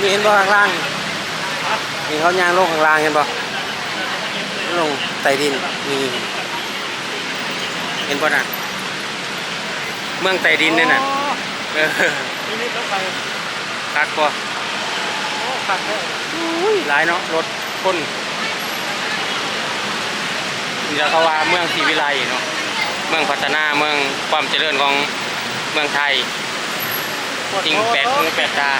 มีเห็นบ่ข้างล่างมีเขาย่างลงข้างล่างเห็นบ่ลงใต้ดินนี่เห็นบ่น่ะเมืองใต้ดินนี่น่ะเออนี่นี่รถไฟคักบ่โอ้ขัดเลยอุ้ยหลายเนาะรถคนนี่เราเขาว่าเมืองศรีวิไลเนาะเมืองพัฒนาเมืองความเจริญของเมืองไทยจริงแปลกหูแปลกตา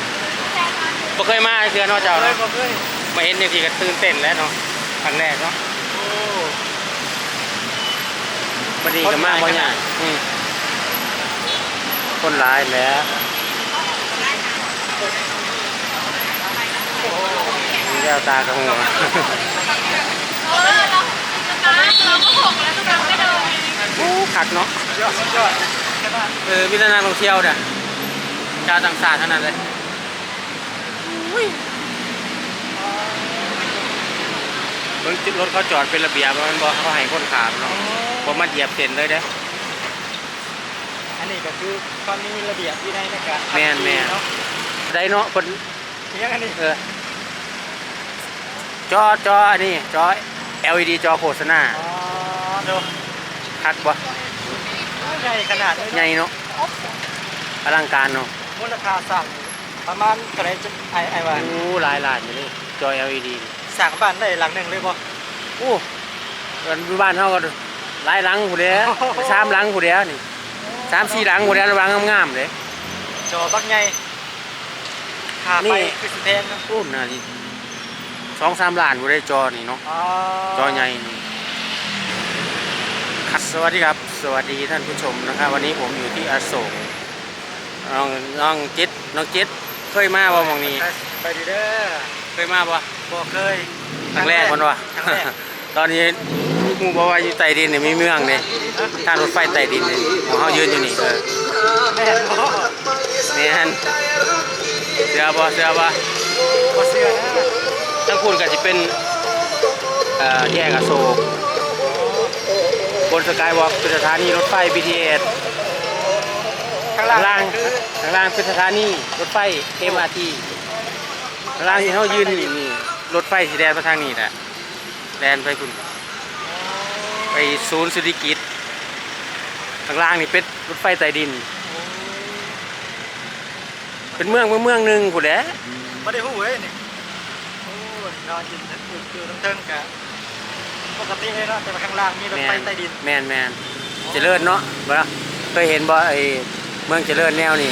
บ่เคยมาเทื่อเนาะเจ้าเลเนาะยบอกเลยมาเห็นเนี่ยพี่ก็ตื่นเต้นแล้วเนาะครั้งแรกเนาะโอ้บัดนี้ก็มาบ่ยากอืมคนหลายแหล้วมีแววตากระหัวเออเราสตาร์ทเราก็หกแล้วทุกครั้งไม่เดินโอ้คักเนาะยอดสุดยอดใช่ไหมเออมีแต่นักท่องเที่ยวเนี่ยชาวต่างชาติเท่านั้นเลย เบิ่งจุดรถเขาจอดเป็นระเบียบมันบอกเขาให้คนขามเนาะผมมาเหยียบเส้นเลยเด้อันนี้ก็คือความมีระเบียบวินัยในการขับแม่นแม่นขี่เนาะได้เนาะคนเที่ยงอันนี้เออจอจออันนี้จอ LED จอโฆษณาอ๋อดูคักบ่ใหญ่ขนาดนี้ใหญ่เนาะอลังการเนาะมูลค่าสั่ง ประมาณกระไรจะไอไอวาโอ้หลายล้านอยู่เลยจอ LED นี่สั่งบ้านได้หลังหนึ่งเลยบ่โอ้เงินอยู่บ้านเฮาก็หลายหลังผู้เด้อโอ้โหสามหลังผู้เด้อนี่สามสี่หลังผู้เด้อระวังงามๆเด้จอบักใหญ่ค่านี่ ไปคือสิแพงเนาะโอ้น่าดีสองสามล้านผู้เด้อจอนี่เนาะ อ๋อจอใหญ่นี่ครับสวัสดีครับ สวัสดีท่านผู้ชมนะครับ วันนี้ผมอยู่ที่อโศกน้องน้องจิตน้องจิต เคยมาบ่หมองนี้ ไปดีเด้อเคยมาบ่บ่เคยครั้งแรกมันวะครั้งแรกตอนนี้หมูบอกว่าอยู่ใต้ดินเนี่ยมีเมืองเนี่ยทางรถไฟใต้ดินเนี่ยของเขายืนอยู่นี่เออแม่นบ่เนี่ยฮะเสือบ่เสือบ่บ่เชื่อนะทั้งคุณก็จะเป็นเอ่อแยกอโศกบนสกายวอล์กเป็นสถานีรถไฟ BTS ข้างข้างล่าล่างงคือข้างล่างเป็นสถานีรถไฟ MRT ข้างล่างที่เขายืนนี่นี่รถไฟสีแดงมาทางนี้แหละแลนไปคุณไปศูนย์สุริกิจข้างล่างนี่เป็นรถไฟใต้ดิน เป็นเมืองเมืองเมืองหนึ่งผู้แหละบ่ได้ฮู้เว้ยนี่โอ้ยนอนอยู่ทั้งอยู่ทั้งเทิงกะปกติเลยเนาะแต่ว่าข้างล่างมีรถแมไฟนใต้ดินแมนแมนเจริญเนาะบ่ล่ะเคยเห็นบ่ไอ เมืองเจริญแนวนี่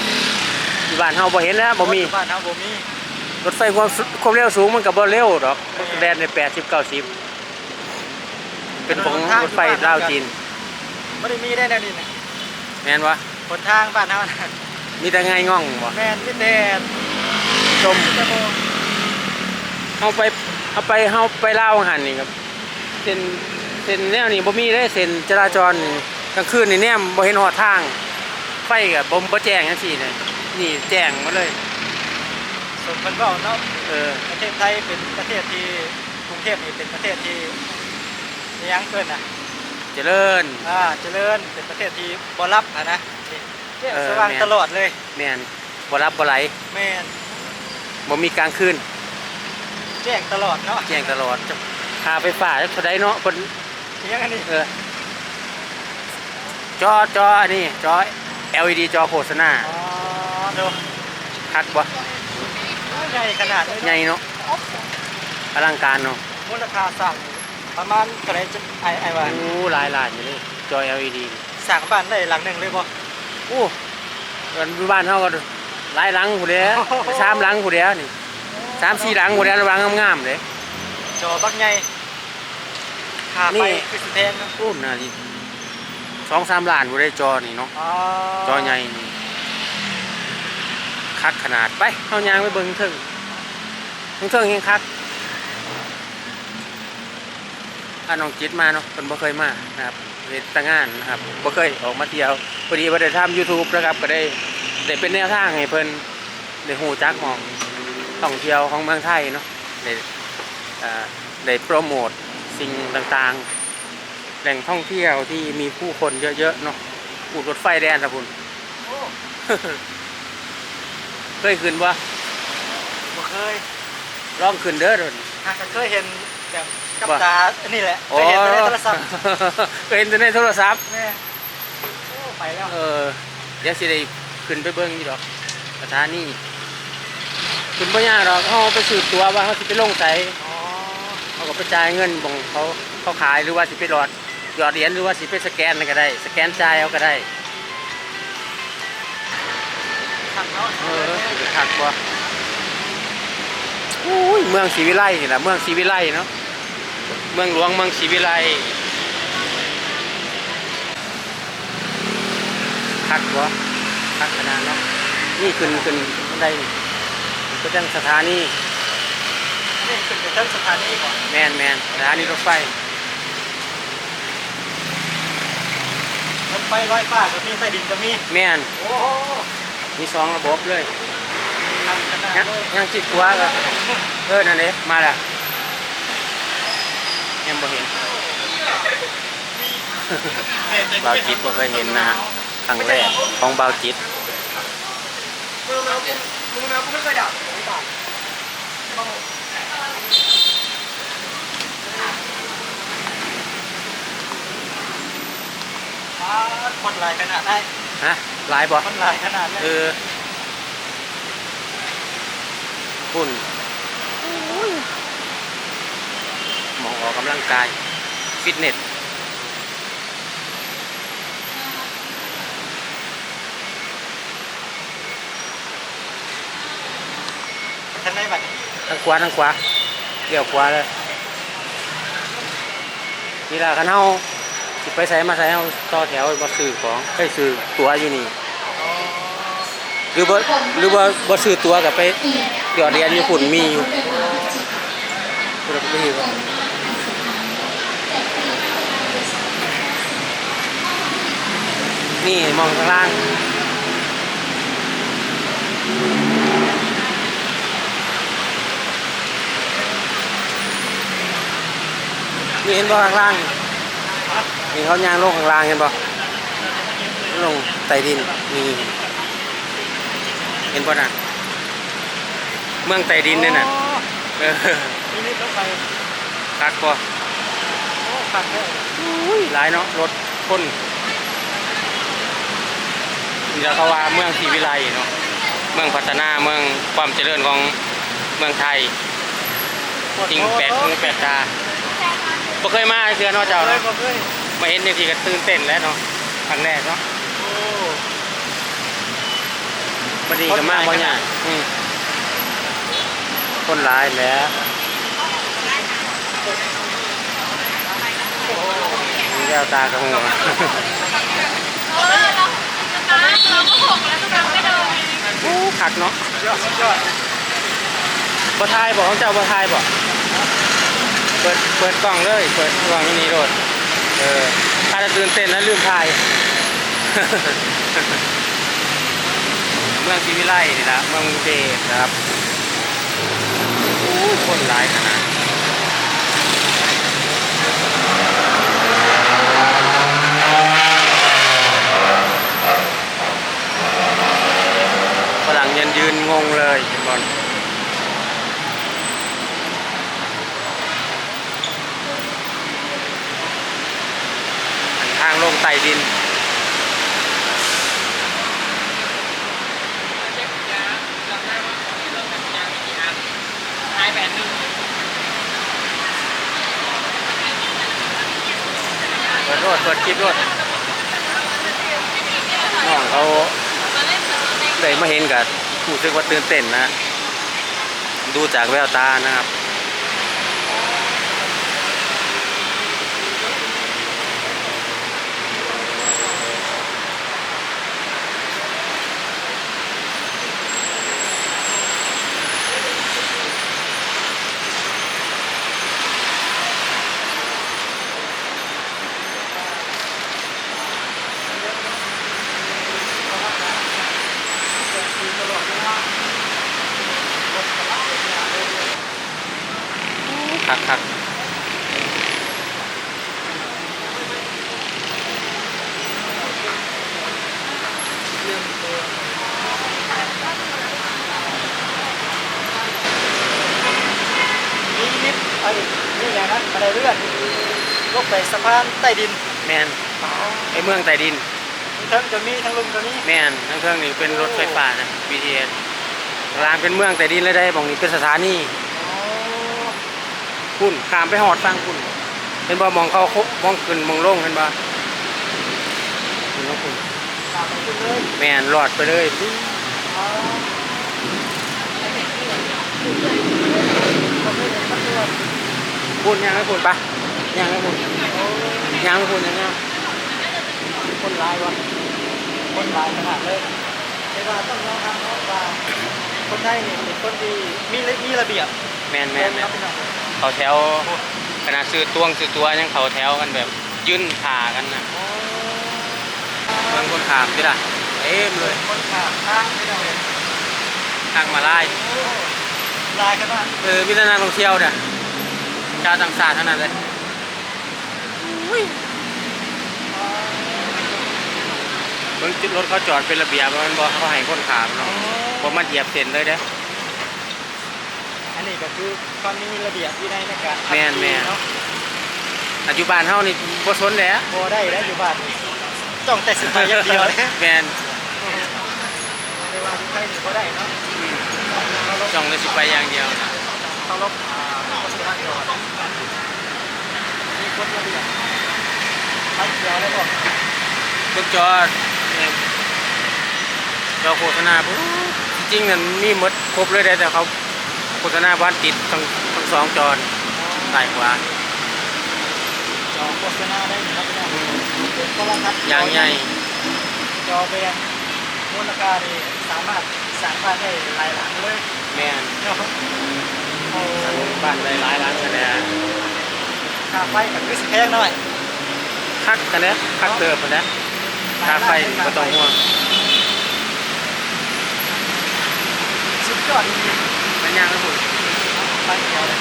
ที่บ้านเฮาบ่เห็นแล้วบ่มีบ้านเฮาบ่มีรถไฟความสุความเร็วสูงมันก็บ่เร็วดอกแล่นใน80 90เป็นของรถไฟลาวจีนบ่ได้มีได้แนวนี้นะแม่นวะหนทางบ้านเฮานะมีแต่ไงง่องบ่แม่นมีแต่ชมชั่วโมงเฮาไปเฮาไปเฮาไปลาวหันนี่ครับเส้นเส้นแนวนี้บ่มีได้เส้นจราจรนี่กลางคืนนี่แนมบ่เห็นหอดทาง ไฟก็บ่บ่แจ้งจังซี่นี่นี่แจ้งมาเลยสมเพิ่นเว้าเนาะเออประเทศไทยเป็นประเทศที่กรุงเทพนี่เป็นประเทศที่มีหยังเกินน่ะเจริญอ่าเจริญเป็นประเทศที่บ่รับอะนะนี่แจ้งเออสว่างแม่นตลอดเลยแม่นบ่รับบ่ไหลแม่นบ่มีกลางคืนแจ้งตลอดเนาะแจ้งตลอดค่าไฟฟ้าจักเท่าใดเนาะเพิ่นเที่ยงอันนี้เออจอจออันนี้จอ LED จอโฆษณาอ๋อดูคักบ่ใหญ่ขนาดนี้ใหญ่เนาะอลังการเนาะมูลค่าสั่งประมาณกระไรจะไอไอวาโอ้หลายล้านอยู่เลยจอ LED สั่งบ้านได้หลังหนึ่งเลยบ่โอ้เงินอยู่บ้านเฮาก็หลายหลังผู้เด้อโอ้โหสามหลังผู้เด้อนี่สามสี่หลังผู้เด้อระวังงามๆเด้จอบักใหญ่ค่านี่ไฟคือสิแพงเนาะโอ้น่าดี สองสามล้านผู้เด้อจอนี่เนาะอ๋อจอใหญ่นี่คักขนาดไปเฮายางไปเบิ่งเถิงเบิ่งเถิงเฮงคักถ้าน้องจิตมาเนาะเพิ่นบ่เคยมานะครับเฮ็ดแต่งานนะครับบ่เคยออกมาเที่ยวพอดีว่าได้ทำ YouTube นะครับก็ได้ได้เป็นแนวทางให้เพิ่นได้ฮู้จักหม้องท่องเที่ยวของเมืองไทยเนาะได้อ่าได้โปรโมทสิ่งต่างๆ แหล่งท่องเที่ยวที่มีผู้คนเยอะๆเนาะปูดรถไฟแดนนะคุณโอ้เคยขึ้นบ่บ่เคยลองขึ้นเด้อเด้อหากก็เคยเห็นแบบกับว่า ตาอันนี้แหละโอ้เคยเห็นแต่ในโทรศัพท์เคยเห็นแต่ในโทรศัพท์ แม่โอ้ไปแล้วเออเดี๋ยวสิได้ขึ้นไปเบิ่งอยู่ดอกสถานีขึ้นบ่ยากดอกเฮาไปสืบตัวว่าเฮาสิไปลงไสอ๋อเขาก็ไปจ่ายเงินบ่งเขาเขาขายหรือว่าสิไปหลอด หยอดเหรียญหรือว่าสิไปสแกนนั่นก็ได้ สแกนจ่ายเอาก็ได้ขันเนาะเออสิคักบ่อุ้ยเมืองศรีวิไลนี่ล่ะเมืองศรีวิไลเนาะเมืองหลวงเมืองศรีวิไลคักบ่คักขนาดเนาะนี่ขึ้นขึ้นบันไดนี่ก็จังสถานีนี่ขึ้นไปเทิงสถานีก่อนแมนแมนสถานีรถไฟ ถไฟลอยฟ้าก็มีใต้ดินก็มีแมนโอ้โหมีสองระบบเลยทำขนาดยังเลยยังคิดตัวก็เออนั่นเองมาและยังบ่เห็นบาวจิตบ่เคยเห็นนะฮะครั้งแรกของบาวจิต มึงแมวมึงแมวกูไม่เคยดับไม่ดับอ่า หลายขนาดได้ฮะหลายบ่คนหลายขนาดเลยเออปุ่นหมองออกกำลังกาย ฟิตเนสท่านได้บัตรทางขวาทางขวาเลี้ยวขวาเลยนี่ล่ะคันเฮา สิไปใส่มาใส่เฮาต่อแถวบ่ซื้อของไปซื้อตัวอยู่นี่หรือบ่าหรือว่าบ่ซื้อตัวก็ไปหยอเรียนญอยู่พุ่นมีอยู่พุ่นก็มีอยู่นี่มองข้างล่างนี่เห็นบ่ข้างล่าง นี่เขาย่างลงข้างล่างเห็นบ่ลงใต้ดินนี่เห็นบ่น่ะ เมืองใต้ดินนี่น่ะเออนี่นี่รถไฟคักบ่โอ้ขับเลยอุ้ยหลายเนาะรถคนนี่เราเขาว่าเมืองศรีวิไลเนาะเมืองพัฒนาเมืองความเจริญของเมืองไทยจริงแปลกหูแปลกตาบ่เคยมาเทื่อเนาะเจ้าเลเนาะยผ มเลยมาเห็นในทีก็ตื่นเต้นแล้วเนาะครั้งแรกเนาะโอ้บัดนี้ก็มาบ่ยากอืมคนหลายแหล้วมีแววตากระหัวเออเราสตาร์ทเราก็หกแล้วเราไม่เดินโอ้ขักเนาะยอดสุดยอดบ่ทายบ่ของเจ้าบ่ทายบ่เปิดเปิดกล้องเลย เปิดกล้องนี่โลด เออถ้าจะตื่นเต้นแล้วลืมทาย เมืองศรีวิไลนี่ละเมืองกรุงเทพนะครับโอ้คนหลายขนาดฝรั่งยืนยืนงงเลยบอลทางลงใต้ ดินเปิดรถเปิดคลิปรถน้องเขาได้มาเห็นกับรู้สึกว่าตื่นเต้นนะ ดูจากแววตานะครับ คักคักนี่อย่างนั้นบันไดเลื่อนลงไปสะพานใต้ดินแมนไอเมืองใต้ดิน ทั้งจะมีทั้งลุมก็มีแมนทั้งเครื่องนี่เป็นรถไฟฟ้านะ BTS รางเป็นเมืองใต้ดินเลยได้บอกนี่เป็นสถานี คุณขามไปหอดฟังคุณเห็นบ่มองเขาคุมองขึ้นมองลงเห็นบ่เห็นบ่คุณตามไปขึ้นแมนหลอดไปเลยอ๋อก็ไม่เห็นมันด้วยคุณยังให้คุณปะยังให้คุณยังให้คุณยังยังคนร้ายวะคนร้ายขนาดเลยแต่ว่าต้องยอมรับเนาะว่าคนไทยนี่เป็นคนที่มีรมีระเบียบแมนแมนแมคนรับพี่น้อง เขาแถวขนาดซื้อตวงซื้อตัวยังเขาแถวกันแบบยื่นขากันนะอ๋อเมืองคนขามสิล่ะเต็มเลยคนขาดทางพี่น้องเลยทางมาลายโอ้ลายขนาดเออมิตรนักท่องเที่ยวเนี่ยชาวต่างชาติทั้งนั้นเลยเบิ่งจุดรถเขาจอดเป็นระเบียบมันบอกเขาให้คนขามเนาะผมมันเหยียบเส้นเลยเด้ออั นนี้ก็คือความมีระเบียบวินัยในการขับแม่นแม่นขี่เนาะปัจจุบันเฮานี่บ่สนแหล้วพอได้แล้วอยู่บ้านนี่ต้องแต่สิบไปอย่างเดียวเลยแมนแต่ว่าที่ไทยนี่พอได้เนาะอืมเคารพจ้องเลยสิไปอย่างเดียวนะเคารพอ่าคนที่บ้านจอดมีกฎระเบียบไปเดียวแล้วบอกรถจอดเนี่ยจอโฆษณาปุ๊บจริงๆนั่นมีหมดครบเลยได้แต่เขา โฆษณาบ้านติดทั้งทั้งสองจอใต้ขวาจอโฆษณาได้นะครับพี่น้องเป็นโทรทัศน์อย่างใหญ่จอแบนมูลค่านี่สามารถสร้างบ้านได้หลายหลังเลยแม่นเนาะโอ้บ้านได้หลายหลังกันแล้วค่าไฟก็คือสิแพงหน่อยคักกันแล้วคักเติบกันแล้วค่าไฟนี่บ่ต้องห่วงสุดยอดจริง มันยางระบผมๆไปเดียวเลย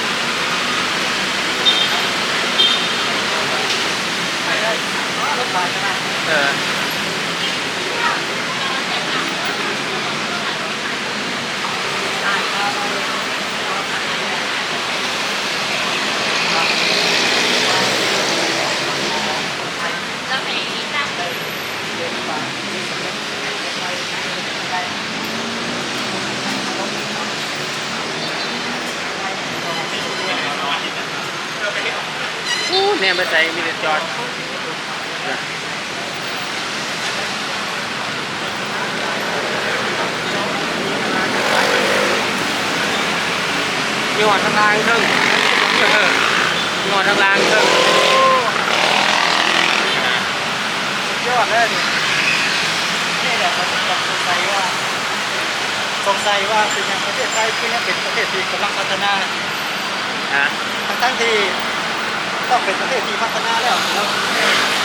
ไปได้รถไฟก็ได้เออแล้วไหนตั้ง เดินไปที่สำเร็จไปไป อู้เนี่ยไปใส่มีแต่ จอดมีหอดทางล่างเครื่องเออมีหอดทางล่างเครื่องสุดยอดเลยนี่นี่แหละมันแบบสงสัยว่าสงสัยว่าเป็นยังประเทศไทยคือยังเป็นประเทศที่กำลังพัฒนาฮะทั้งทั้งๆที่ ต้องเป็นประเทศที่พัฒนาแล้วเนาะ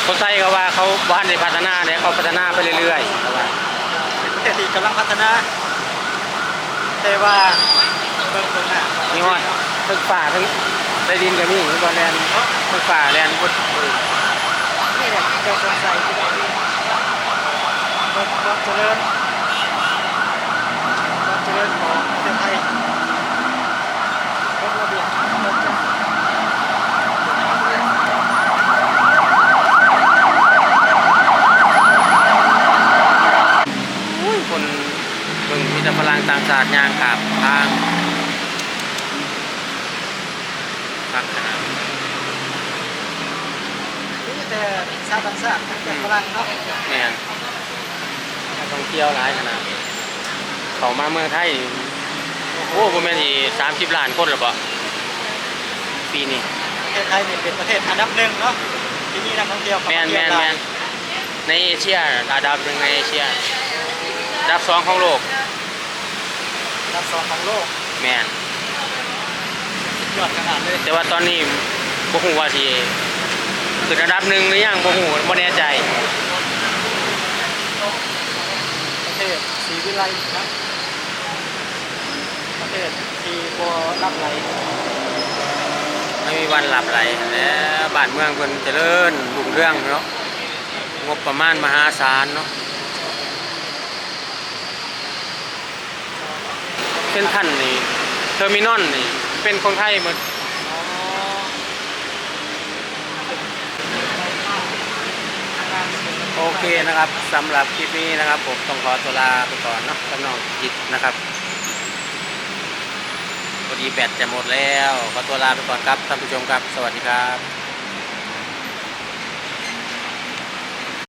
คนไทยก็ว่าเขาบ้านในพัฒนาเนี่ยเขาพัฒนาไปเรื่อยๆเขาว่าเป็นประเทศที่กำลังพัฒนา แต่ว่าเบื้องต้นน่ะมีหอดทั้งป่าทั้งใต้ดินก็มีทั้งบอลแลนทั้งป่าแลนบนนี่แหละจะสงสัยที่ได้ดีความความเจริญความเจริญของประเทศไทยกฎระเบียบกฎจัด อุ้ยคน เบิ่งมีแต่พลังต่างชาติยางขาบทางพักขนาดนี่แต่ชาติต่างชาติทั้งแต่ฝรั่งเนาะแม่นนักท่องเที่ยวหลายขนาดเขามาเมืองไทยโอ้ประมาณที่สามสิบล้านคนหรือเปล่าปีนี้ประเทศไทยนี่เป็นประเทศอันดับหนึ่งเนาะที่มีนักท่องเที่ยวแมนแมนแมนในเอเชียระดับหนึ่งในเอเชียระดับสองของโลก ดับสองของโลกแมนสุดยอดขนาดเลยแต่ว่าตอนนี้บ่ฮู้ว่าสิคือระดับหนึ่งหรือยังบ่ฮู้บ่แน่ใจประเทศศรีวิไลนะประเทศที่บ่รับไหลไม่มีวันหลับไหลแล้วบ้านเมืองเพิ่นเจริญรุ่งเรืองเนาะงบประมาณมหาศาลเนาะ เส้นทัานนี่เทอร์มินอลนี่ เป็นคนไทยหมดโอเคนะครับสำหรับคลิปนี้นะครับ ผมต้องขอตัวลาไปก่อนเนาะกำนองจิตนะครับพอดีแบตจะหมดแล้ว ขอตัวลาไปก่อนครับท่านผู้ชมครับ สวัสดีครับ